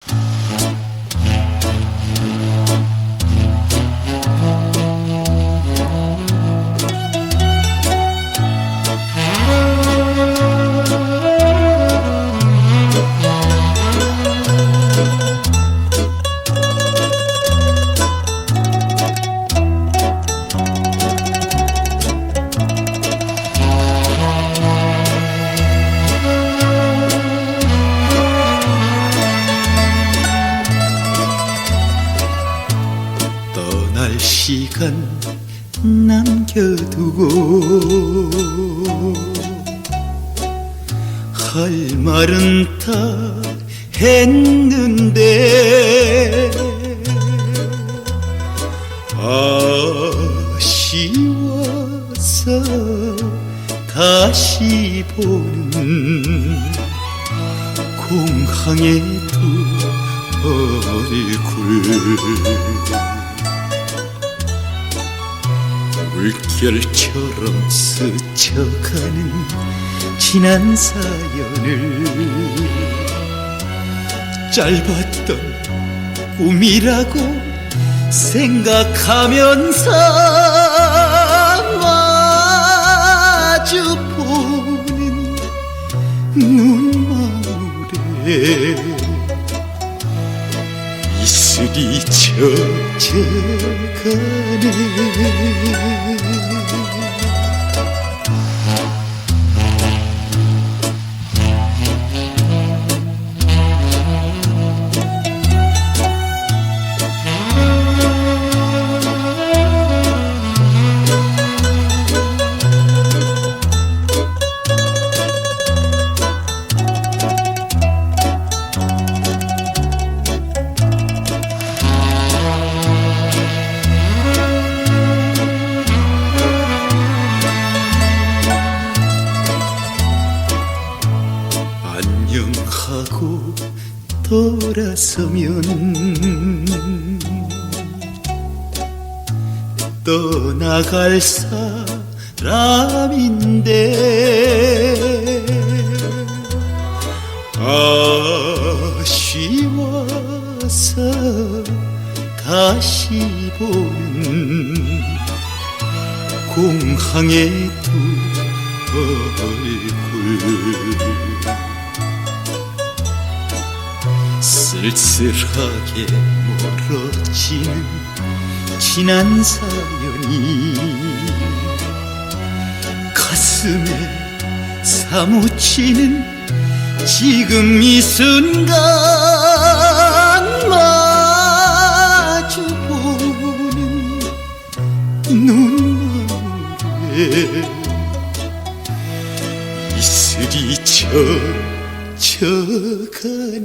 떠 날 시간 남겨두고 할 말은 다 했는데 아쉬워서 다시 보는 공항의 두 얼굴 물결처럼 스쳐가는 지난 사연을 짧았던 꿈이라고 생각하면서 마주 보는 눈망울에 이슬이 젖어가네 안녕하고 돌아서면 떠나갈 사람인데 아쉬워서 다시 보는 공항의 두 얼굴 쓸쓸하게 멀어지는 지난 사연이 가슴에 사무치는 지금 이 순간 마주보는 눈물에 이슬이 젖 어가네